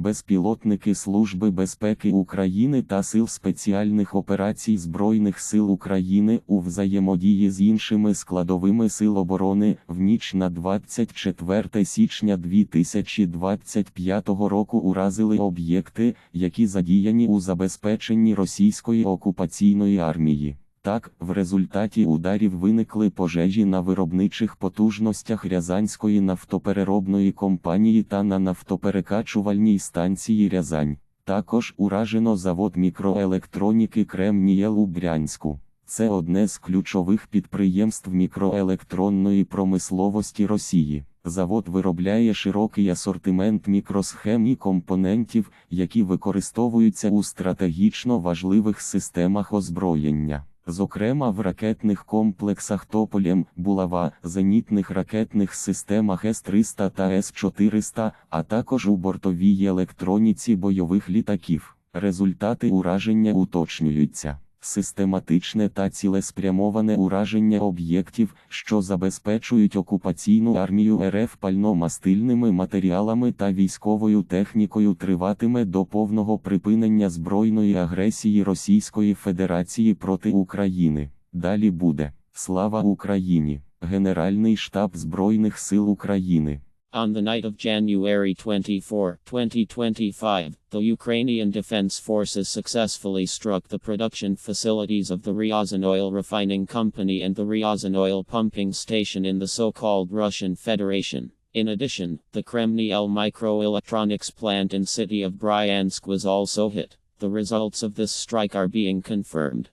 безпілотники Служби безпеки України та Сил спеціальних операцій Збройних сил України у взаємодії з іншими складовими сил оборони в ніч на 24 січня 2025 року уразили об'єкти, які задіяні у забезпеченні російської окупаційної армії. Так, в результаті ударів виникли пожежі на виробничих потужностях Рязанської нафтопереробної компанії та на нафтоперекачувальній станції Рязань. Також уражено завод мікроелектроніки Кремнієл у Брянську. Це одне з ключових підприємств мікроелектронної промисловості Росії. Завод виробляє широкий асортимент мікросхем і компонентів, які використовуються у стратегічно важливих системах озброєння. Зокрема, в ракетних комплексах Тополєм, Булава, зенітних ракетних системах С-300 та С-400, а також у бортовій електроніці бойових літаків. Результати ураження уточнюються. Систематичне та цілеспрямоване ураження об'єктів, що забезпечують окупаційну армію РФ пальномастильними матеріалами та військовою технікою триватиме до повного припинення збройної агресії Російської Федерації проти України. Далі буде Слава Україні! Генеральний штаб Збройних сил України. On the night of January 24, 2025, the Ukrainian Defense Forces successfully struck the production facilities of the Ryazan Oil Refining Company and the Ryazan Oil Pumping Station in the so called Russian Federation. In addition, the Kremniel microelectronics plant in city of Bryansk was also hit. The results of this strike are being confirmed.